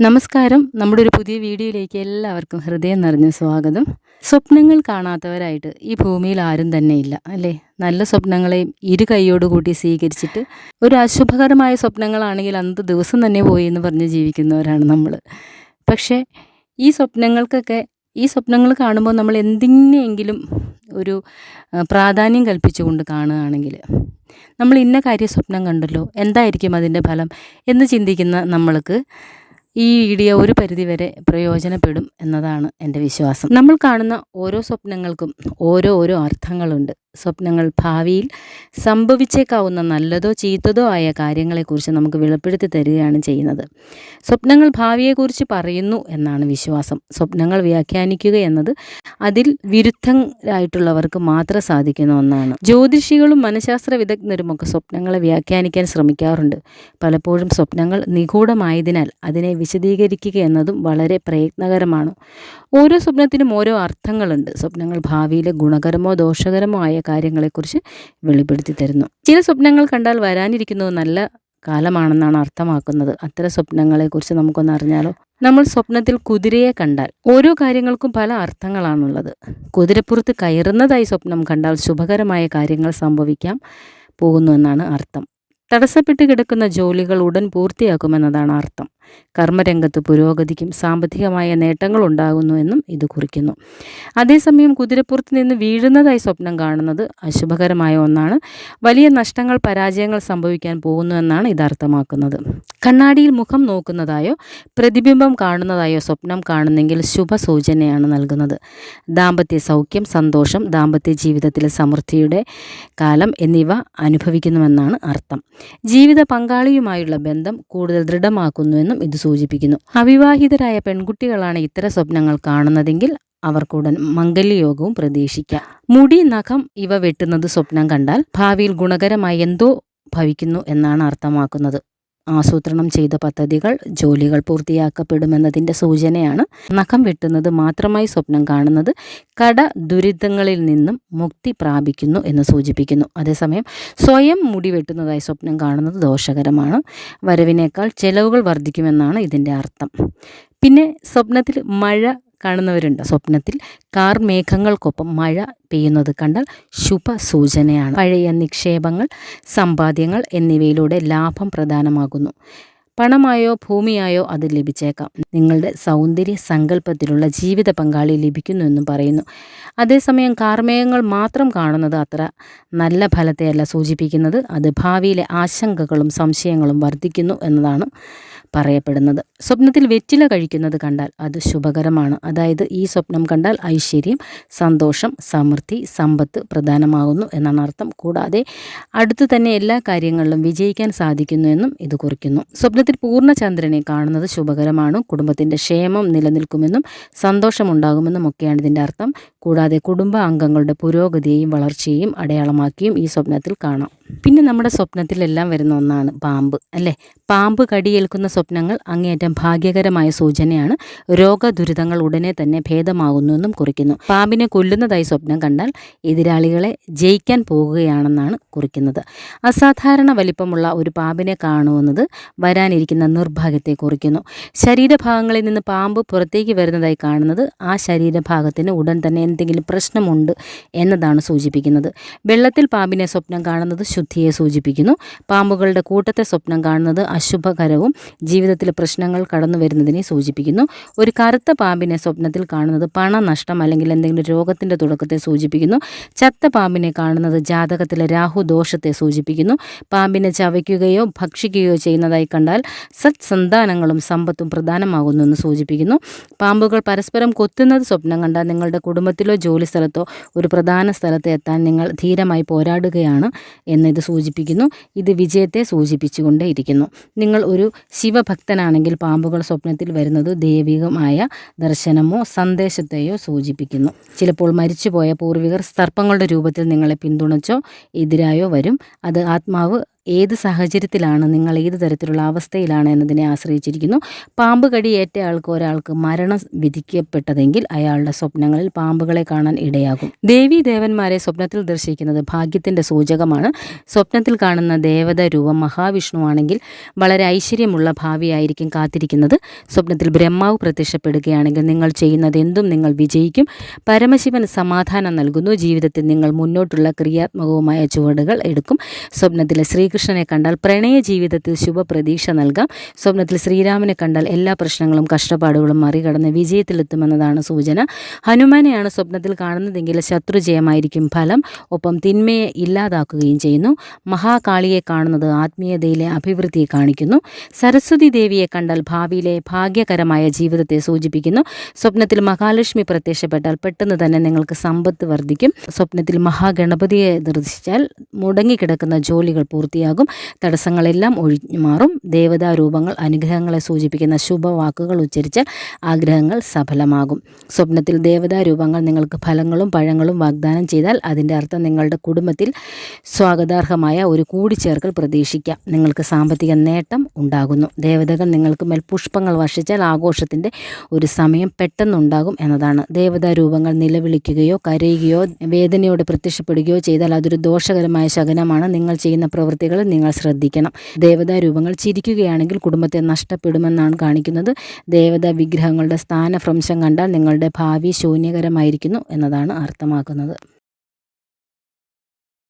നമസ്കാരം. നമ്മുടെ ഒരു പുതിയ വീഡിയോയിലേക്ക് എല്ലാവർക്കും ഹൃദയം നിറഞ്ഞ സ്വാഗതം. സ്വപ്നങ്ങൾ കാണാത്തവരായിട്ട് ഈ ഭൂമിയിൽ ആരും തന്നെ ഇല്ല അല്ലേ? നല്ല സ്വപ്നങ്ങളെയും ഇരു കൈയോടുകൂടി സ്വീകരിച്ചിട്ട് ഒരു അശുഭകരമായ സ്വപ്നങ്ങളാണെങ്കിൽ അന്ന് ദിവസം തന്നെ പോയി എന്ന് പറഞ്ഞ് ജീവിക്കുന്നവരാണ് നമ്മൾ പക്ഷേ ഈ സ്വപ്നങ്ങൾക്കൊക്കെ ഈ സ്വപ്നങ്ങൾ കാണുമ്പോൾ നമ്മൾ എന്തിനെങ്കിലും ഒരു പ്രാധാന്യം കൽപ്പിച്ചുകൊണ്ട് കാണുകയാണെങ്കിൽ നമ്മൾ ഇന്ന കാര്യ സ്വപ്നം കണ്ടല്ലോ എന്തായിരിക്കും അതിന്റെ ഫലം എന്ന് ചിന്തിക്കുന്ന നമ്മൾക്ക് ഈ വീഡിയോ ഒരു പരിധിവരെ പ്രയോജനപ്പെടും എന്നതാണ് എന്റെ വിശ്വാസം. നമ്മൾ കാണുന്ന ഓരോ സ്വപ്നങ്ങൾക്കും ഓരോ ഓരോ അർത്ഥങ്ങളുണ്ട്. സ്വപ്നങ്ങൾ ഭാവിയിൽ സംഭവിച്ചേക്കാവുന്ന നല്ലതോ ചീത്തതോ ആയ കാര്യങ്ങളെക്കുറിച്ച് നമുക്ക് വെളിപ്പെടുത്തി തരികയാണ് ചെയ്യുന്നത്. സ്വപ്നങ്ങൾ ഭാവിയെക്കുറിച്ച് പറയുന്നു എന്നാണ് വിശ്വാസം. സ്വപ്നങ്ങൾ വ്യാഖ്യാനിക്കുക എന്നത് അതിൽ വിരുദ്ധരായിട്ടുള്ളവർക്ക് മാത്രം സാധിക്കുന്ന ഒന്നാണ്. ജ്യോതിഷികളും മനഃശാസ്ത്ര വിദഗ്ധരുമൊക്കെ സ്വപ്നങ്ങളെ വ്യാഖ്യാനിക്കാൻ ശ്രമിക്കാറുണ്ട്. പലപ്പോഴും സ്വപ്നങ്ങൾ നിഗൂഢമായതിനാൽ അതിനെ വിശദീകരിക്കുക എന്നതും വളരെ പ്രയത്നകരമാണ്. ഓരോ സ്വപ്നത്തിനും ഓരോ അർത്ഥങ്ങളുണ്ട്. സ്വപ്നങ്ങൾ ഭാവിയിലെ ഗുണകരമോ ദോഷകരമോ ആയ കാര്യങ്ങളെക്കുറിച്ച് വെളിപ്പെടുത്തി തരുന്നു. ചില സ്വപ്നങ്ങൾ കണ്ടാൽ വരാനിരിക്കുന്നത് നല്ല കാലമാണെന്നാണ് അർത്ഥമാക്കുന്നത്. അത്തരം സ്വപ്നങ്ങളെക്കുറിച്ച് നമുക്കൊന്ന് അറിഞ്ഞാലോ? നമ്മൾ സ്വപ്നത്തിൽ കുതിരയെ കണ്ടാൽ ഓരോ കാര്യങ്ങൾക്കും പല അർത്ഥങ്ങളാണുള്ളത്. കുതിരപ്പുറത്ത് കയറുന്നതായി സ്വപ്നം കണ്ടാൽ ശുഭകരമായ കാര്യങ്ങൾ സംഭവിക്കാം പോകുന്നു എന്നാണ് അർത്ഥം. തടസ്സപ്പെട്ട് കിടക്കുന്ന ജോലികൾ ഉടൻ പൂർത്തിയാക്കുമെന്നതാണ് അർത്ഥം. കർമ്മരംഗത്ത് പുരോഗതിക്കും സാമ്പത്തികമായ നേട്ടങ്ങൾ ഉണ്ടാകുന്നു എന്നും ഇത് കുറിക്കുന്നു. അതേസമയം കുതിരപ്പുറത്ത് നിന്ന് വീഴുന്നതായി സ്വപ്നം കാണുന്നത് അശുഭകരമായ ഒന്നാണ്. വലിയ നഷ്ടങ്ങൾ പരാജയങ്ങൾ സംഭവിക്കാൻ പോകുന്നു എന്നാണ് ഇത് അർത്ഥമാക്കുന്നത്. കണ്ണാടിയിൽ മുഖം നോക്കുന്നതായോ പ്രതിബിംബം കാണുന്നതായോ സ്വപ്നം കാണുന്നെങ്കിൽ ശുഭ സൂചനയാണ് നൽകുന്നത്. ദാമ്പത്യ സൗഖ്യം സന്തോഷം ദാമ്പത്യ ജീവിതത്തിലെ സമൃദ്ധിയുടെ കാലം എന്നിവ അനുഭവിക്കുന്നുവെന്നാണ് അർത്ഥം. ജീവിത പങ്കാളിയുമായുള്ള ബന്ധം കൂടുതൽ ദൃഢമാക്കുന്നുവെന്നും ഇത് സൂചിപ്പിക്കുന്നു. അവിവാഹിതരായ പെൺകുട്ടികളാണ് ഇത്തരം സ്വപ്നങ്ങൾ കാണുന്നതെങ്കിൽ അവർക്കുടൻ മംഗല്യയോഗവും പ്രതീക്ഷിക്കാം. മുടി നഖം ഇവ വെട്ടുന്നത് സ്വപ്നം കണ്ടാൽ ഭാവിയിൽ ഗുണകരമായി എന്തോ ഭവിക്കുന്നു എന്നാണ് അർത്ഥമാക്കുന്നത്. ആസൂത്രണം ചെയ്ത പദ്ധതികൾ ജോലികൾ പൂർത്തിയാക്കപ്പെടുമെന്നതിന്റെ സൂചനയാണ്. നഖം വെട്ടുന്നത് മാത്രമായി സ്വപ്നം കാണുന്നത് കട ദുരിതങ്ങളിൽ നിന്നും മുക്തി പ്രാപിക്കുന്നു എന്ന് സൂചിപ്പിക്കുന്നു. അതേസമയം സ്വയം മുടി വെട്ടുന്നതായി സ്വപ്നം കാണുന്നത് ദോഷകരമാണ്. വരവിനേക്കാൾ ചെലവുകൾ വർദ്ധിക്കുമെന്നാണ് ഇതിന്റെ അർത്ഥം. പിന്നെ സ്വപ്നത്തിൽ മഴ കാണുന്നവരുണ്ട്. സ്വപ്നത്തിൽ കാർ മേഘങ്ങൾക്കൊപ്പം മഴ പെയ്യുന്നത് കണ്ടാൽ ശുഭ സൂചനയാണ് പഴയ നിക്ഷേപങ്ങൾ സമ്പാദ്യങ്ങൾ എന്നിവയിലൂടെ ലാഭം പ്രധാനമാകുന്നു പണമായോ ഭൂമിയായോ അത് ലഭിച്ചേക്കാം. നിങ്ങളുടെ സൗന്ദര്യ സങ്കല്പത്തിലുള്ള ജീവിത പങ്കാളി ലഭിക്കുന്നു എന്നും പറയുന്നു. അതേസമയം കാർമേഘങ്ങൾ മാത്രം കാണുന്നത് അത്ര നല്ല ഫലത്തെയല്ല സൂചിപ്പിക്കുന്നത്. അത് ഭാവിയിലെ ആശങ്കകളും സംശയങ്ങളും വർദ്ധിക്കുന്നു എന്നതാണ് പറയപ്പെടുന്നത്. സ്വപ്നത്തിൽ വെറ്റില കഴിക്കുന്നത് കണ്ടാൽ അത് ശുഭകരമാണ്. അതായത് ഈ സ്വപ്നം കണ്ടാൽ ഐശ്വര്യം സന്തോഷം സമൃദ്ധി സമ്പത്ത് പ്രധാനമാകുന്നു എന്നാണ് അർത്ഥം. കൂടാതെ അടുത്തു തന്നെ എല്ലാ കാര്യങ്ങളിലും വിജയിക്കാൻ സാധിക്കുന്നു എന്നും ഇത് കുറിക്കുന്നു. സ്വപ്നത്തിൽ പൂർണ ചന്ദ്രനെ കാണുന്നത് ശുഭകരമാണ്. കുടുംബത്തിന്റെ ക്ഷേമം നിലനിൽക്കുമെന്നും സന്തോഷമുണ്ടാകുമെന്നും ഒക്കെയാണ് ഇതിന്റെ അർത്ഥം. കൂടാതെ കുടുംബ അംഗങ്ങളുടെ പുരോഗതിയെയും വളർച്ചയെയും അടയാളമാക്കിയും ഈ സ്വപ്നത്തിൽ കാണാം. പിന്നെ നമ്മുടെ സ്വപ്നത്തിലെല്ലാം വരുന്ന ഒന്നാണ് പാമ്പ് അല്ലേ? പാമ്പ് കടിയേൽക്കുന്ന സ്വപ്നങ്ങൾ അങ്ങേയറ്റം ഭാഗ്യകരമായ സൂചനയാണ്. രോഗദുരിതങ്ങൾ ഉടനെ തന്നെ ഭേദമാകുന്നുവെന്നും കുറിക്കുന്നു. പാമ്പിനെ കൊല്ലുന്നതായി സ്വപ്നം കണ്ടാൽ എതിരാളികളെ ജയിക്കാൻ പോകുകയാണെന്നാണ് കുറിക്കുന്നത്. അസാധാരണ വലിപ്പമുള്ള ഒരു പാമ്പിനെ കാണുന്നത് വരാനിരിക്കുന്ന നിർഭാഗ്യത്തെ കുറിക്കുന്നു. ശരീരഭാഗങ്ങളിൽ നിന്ന് പാമ്പ് പുറത്തേക്ക് വരുന്നതായി കാണുന്നത് ആ ശരീരഭാഗത്തിന് ഉടൻ തന്നെ എന്തെങ്കിലും പ്രശ്നമുണ്ട് എന്നതാണ് സൂചിപ്പിക്കുന്നത്. വെള്ളത്തിൽ പാമ്പിനെ സ്വപ്നം കാണുന്നത് ശുദ്ധിയെ സൂചിപ്പിക്കുന്നു. പാമ്പുകളുടെ കൂട്ടത്തെ സ്വപ്നം കാണുന്നത് അശുഭകരവും ജീവിതത്തിലെ പ്രശ്നങ്ങൾ കടന്നു വരുന്നതിനെ സൂചിപ്പിക്കുന്നു. ഒരു കറുത്ത പാമ്പിനെ സ്വപ്നത്തിൽ കാണുന്നത് പണനഷ്ടം അല്ലെങ്കിൽ എന്തെങ്കിലും രോഗത്തിന്റെ തുടക്കത്തെ സൂചിപ്പിക്കുന്നു. ചത്ത പാമ്പിനെ കാണുന്നത് ജാതകത്തിലെ രാഹു ദോഷത്തെ സൂചിപ്പിക്കുന്നു. പാമ്പിനെ ചവയ്ക്കുകയോ ഭക്ഷിക്കുകയോ ചെയ്യുന്നതായി കണ്ടാൽ സത്സന്താനങ്ങളും സമ്പത്തും പ്രധാനമാകുന്നു എന്ന് സൂചിപ്പിക്കുന്നു. പാമ്പുകൾ പരസ്പരം കൊത്തുന്നത് സ്വപ്നം കണ്ടാൽ നിങ്ങളുടെ കുടുംബത്തിലോ ജോലി സ്ഥലത്തോ ഒരു പ്രധാന സ്ഥലത്ത് എത്താൻ നിങ്ങൾ ധീരമായി പോരാടുകയാണ് എന്നിത് സൂചിപ്പിക്കുന്നു. ഇത് വിജയത്തെ സൂചിപ്പിച്ചുകൊണ്ടേ ഇരിക്കുന്നു നിങ്ങൾ ഒരു ശിവഭക്തനാണെങ്കിൽ പാമ്പുകൾ സ്വപ്നത്തിൽ വരുന്നത് ദൈവികമായ ദർശനമോ സന്ദേശത്തെയോ സൂചിപ്പിക്കുന്നു. ചിലപ്പോൾ മരിച്ചുപോയ പൂർവികർ സർപ്പങ്ങളുടെ രൂപത്തിൽ നിങ്ങളെ പിന്തുണച്ചോ എതിരായോ വരും. അത് ആത്മാവ് ഏത് സാഹചര്യത്തിലാണ് നിങ്ങൾ ഏത് തരത്തിലുള്ള അവസ്ഥയിലാണ് എന്നതിനെ ആശ്രയിച്ചിരിക്കുന്നു. പാമ്പ് കടി ഏറ്റ ആൾക്ക് ഒരാൾക്ക് മരണം വിധിക്കപ്പെട്ടതെങ്കിൽ അയാളുടെ സ്വപ്നങ്ങളിൽ പാമ്പുകളെ കാണാൻ ഇടയാകും. ദേവി ദേവന്മാരെ സ്വപ്നത്തിൽ ദർശിക്കുന്നത് ഭാഗ്യത്തിന്റെ സൂചകമാണ്. സ്വപ്നത്തിൽ കാണുന്ന ദേവത രൂപം മഹാവിഷ്ണു ആണെങ്കിൽ വളരെ ഐശ്വര്യമുള്ള ഭാവിയായിരിക്കും കാത്തിരിക്കുന്നത്. സ്വപ്നത്തിൽ ബ്രഹ്മാവ് പ്രത്യക്ഷപ്പെടുകയാണെങ്കിൽ നിങ്ങൾ ചെയ്യുന്നത് എന്തും നിങ്ങൾ വിജയിക്കും. പരമശിവൻ സമാധാനം നൽകുന്നു. ജീവിതത്തിൽ നിങ്ങൾ മുന്നോട്ടുള്ള ക്രിയാത്മകവുമായ ചുവടുകൾ എടുക്കും. സ്വപ്നത്തിലെ ശ്രീകൃഷ്ണനെ കണ്ടാൽ പ്രണയ ജീവിതത്തിൽ ശുഭപ്രതീക്ഷ നൽകാം. സ്വപ്നത്തിൽ ശ്രീരാമനെ കണ്ടാൽ എല്ലാ പ്രശ്നങ്ങളും കഷ്ടപ്പാടുകളും മറികടന്ന് വിജയത്തിലെത്തുമെന്നതാണ് സൂചന. ഹനുമാനെയാണ് സ്വപ്നത്തിൽ കാണുന്നതെങ്കിൽ ശത്രുജയമായിരിക്കും ഫലം. ഒപ്പം തിന്മയെ ഇല്ലാതാക്കുകയും ചെയ്യുന്നു. മഹാകാളിയെ കാണുന്നത് ആത്മീയതയിലെ അഭിവൃദ്ധിയെ കാണിക്കുന്നു. സരസ്വതി ദേവിയെ കണ്ടാൽ ഭാവിയിലെ ഭാഗ്യകരമായ ജീവിതത്തെ സൂചിപ്പിക്കുന്നു. സ്വപ്നത്തിൽ മഹാലക്ഷ്മി പ്രത്യക്ഷപ്പെട്ടാൽ പെട്ടെന്ന് തന്നെ നിങ്ങൾക്ക് സമ്പത്ത് വർദ്ധിക്കും. സ്വപ്നത്തിൽ മഹാഗണപതിയെ ദർശിച്ചാൽ മുടങ്ങിക്കിടക്കുന്ന ജോലികൾ പൂർത്തിയാകും. തടസ്സങ്ങളെല്ലാം ഒഴിഞ്ഞു മാറും. രൂപങ്ങൾ അനുഗ്രഹങ്ങളെ സൂചിപ്പിക്കുന്ന ശുഭവാക്കുകൾ ഉച്ചരിച്ചാൽ ആഗ്രഹങ്ങൾ സഫലമാകും. സ്വപ്നത്തിൽ ദേവതാ രൂപങ്ങൾ നിങ്ങൾക്ക് ഫലങ്ങളും പഴങ്ങളും വാഗ്ദാനം ചെയ്താൽ അതിന്റെ അർത്ഥം നിങ്ങളുടെ കുടുംബത്തിൽ സ്വാഗതാർഹമായ ഒരു കൂടിച്ചേർക്കൽ പ്രതീക്ഷിക്കാം. നിങ്ങൾക്ക് സാമ്പത്തിക നേട്ടം ഉണ്ടാകുന്നു. ദേവതകൾ നിങ്ങൾക്ക് മേൽ പുഷ്പങ്ങൾ വർഷിച്ചാൽ ആഘോഷത്തിന്റെ ഒരു സമയം പെട്ടെന്നുണ്ടാകും എന്നതാണ്. ദേവതാ രൂപങ്ങൾ നിലവിളിക്കുകയോ കരയുകയോ വേദനയോടെ പ്രത്യക്ഷപ്പെടുകയോ ചെയ്താൽ അതൊരു ദോഷകരമായ ശകനമാണ്. നിങ്ങൾ ചെയ്യുന്ന പ്രവൃത്തികളിൽ നിങ്ങൾ ശ്രദ്ധിക്കണം. ദേവതാ രൂപങ്ങൾ ചിരിക്കുകയാണെങ്കിൽ കുടുംബത്തെ നഷ്ടപ്പെടുമെന്നാണ് കാണിക്കുന്നത്. ദേവതാ വിഗ്രഹങ്ങളുടെ സ്ഥാനഭ്രംശം കണ്ടാൽ നിങ്ങളുടെ ഭാവി ശൂന്യകരമായിരിക്കുന്നു എന്നതാണ് അർത്ഥമാക്കുന്നത്.